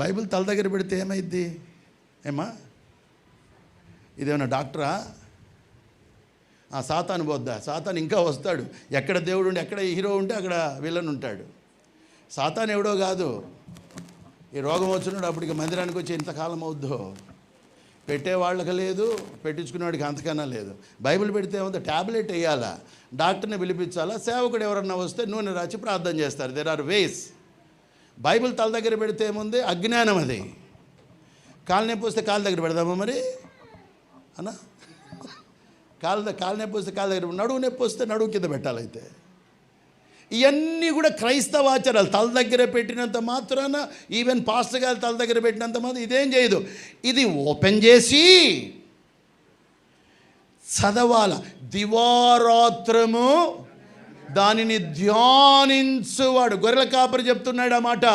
Bible తల దగ్గర పెడితే ఏమైద్ది? ఏమా ఇదేమన్నా డాక్టరా? ఆ సాతాను పోద్దా? సాతాన్ ఇంకా వస్తాడు. ఎక్కడ దేవుడు ఉండి ఎక్కడ హీరో ఉంటే అక్కడ విలన్ ఉంటాడు. సాతాన్ ఎవడో కాదు. ఈ రోగం వచ్చినాడు అప్పటికి మందిరానికి వచ్చి ఇంతకాలం అవుద్దో? పెట్టే వాళ్ళకి లేదు పెట్టించుకునేవాడికి అంతకన్నా లేదు. బైబిల్ పెడితే ఏముందో? ట్యాబ్లెట్ వేయాలా? డాక్టర్ని పిలిపించాలా? సేవకుడు ఎవరన్నా వస్తే నూనె రాచి ప్రార్థన చేస్తారు. దెర్ ఆర్ వేస్ బైబిల్ తల దగ్గర పెడితే ఏముంది? అజ్ఞానం అది. కాలు నొప్పి వస్తే కాలు దగ్గర పెడదామా మరి? అన్నా? కాలు కాలు నొప్పి వస్తే కాలు దగ్గర నడువు నొప్పి వస్తే నడువు కింద పెట్టాలైతే. ఇవన్నీ కూడా క్రైస్తవ ఆచారాలు తల దగ్గర పెట్టినంత మాత్రాన ఈవెన్ పాస్టర్ గారు తల దగ్గర పెట్టినంత మాత్రం ఇదేం చేయదు. ఇది ఓపెన్ చేసి చదవాల. దివారాత్రము దానిని ధ్యానించువాడు. గొర్రెల కాపరి చెప్తున్నాడు ఆ మాట.